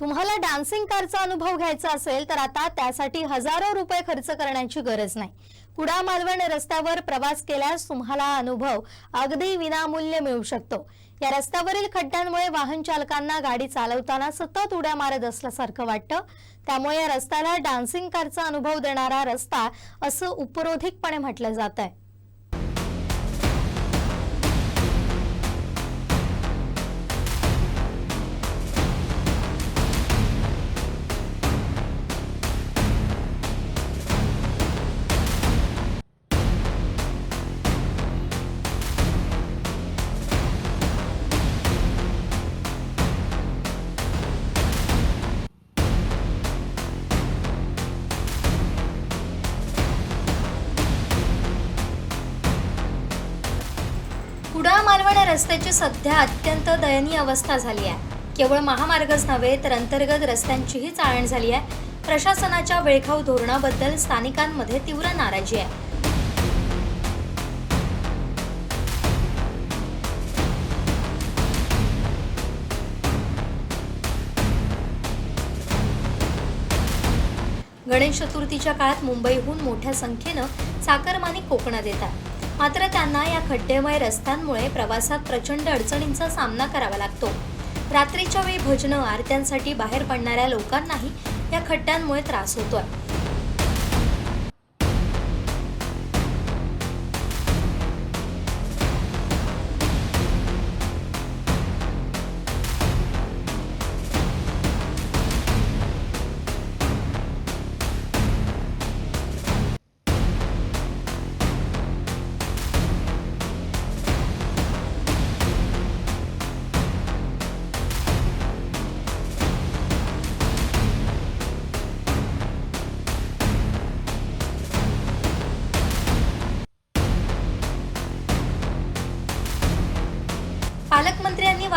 तुम्हाला डान्सिंग कारचा अनुभव घ्यायचा असेल तर आता त्यासाठी हजारो रुपये खर्च करण्याची गरज नाही. कुडा मालवण रस्त्यावर प्रवास केल्यास तुम्हाला अनुभव अगदी विनामूल्य मिळू शकतो. या रस्त्यावरील खड्ड्यांमुळे वाहन चालकांना गाडी चालवताना सतत उड्या मारत असल्यासारखं वाटतं. त्यामुळे या रस्त्याला डान्सिंग कारचा अनुभव देणारा रस्ता असं उपरोधिकपणे म्हटलं जात आहे कुडाळ मालवण रस्त्याची सध्या अत्यंत दयनीय अवस्था झाली आहे. केवळ महामार्गच नव्हे तर अंतर्गत रस्त्यांचीही चाळण झाली आहे. प्रशासनाच्या वेळखाऊ धोरणाबद्दल स्थानिकांमध्ये तीव्र नाराजी आहे. गणेश चतुर्थीच्या काळात मुंबईहून मोठ्या संख्येनं चाकरमानी कोकणात येतात. मात्र त्यांना या खड्डेमय रस्त्यांमुळे प्रवासात प्रचंड अडचणींचा सामना करावा लागतो. रात्रीच्या वेळी भजनं आरत्यांसाठी बाहेर पडणाऱ्या लोकांनाही या खड्ड्यांमुळे त्रास होतोय.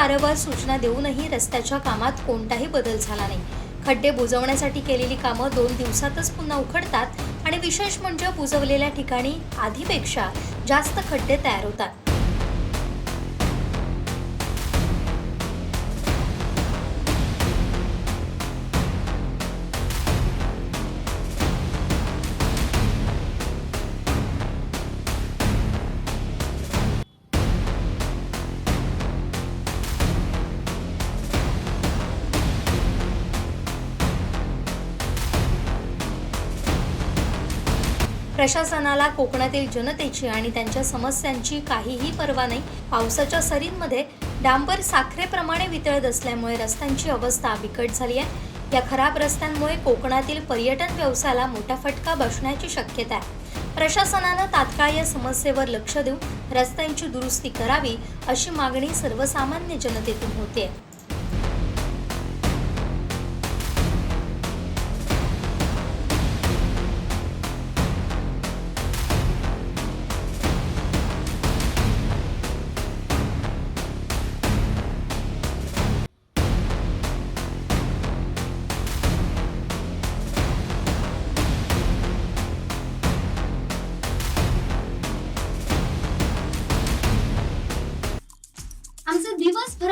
वारंवार सूचना देऊनही रस्त्याच्या कामात कोणताही बदल झाला नाही. खड्डे बुजवण्यासाठी केलेली कामं दोन दिवसातच पुन्हा उखडतात आणि विशेष म्हणजे बुजवलेल्या ठिकाणी आधीपेक्षा जास्त खड्डे तयार होतात. प्रशासनाला कोकणातील जनतेची आणि त्यांच्या समस्यांची काहीही पर्वा नाही. पावसाच्या सरींमध्ये डांबर साखरेप्रमाणे वितळत असल्यामुळे रस्त्यांची अवस्था बिकट झाली आहे. या खराब रस्त्यांमुळे कोकणातील पर्यटन व्यवसायाला मोठा फटका बसण्याची शक्यता आहे. प्रशासनानं तात्काळ या समस्येवर लक्ष देऊन रस्त्यांची दुरुस्ती करावी अशी मागणी सर्वसामान्य जनतेतून होते.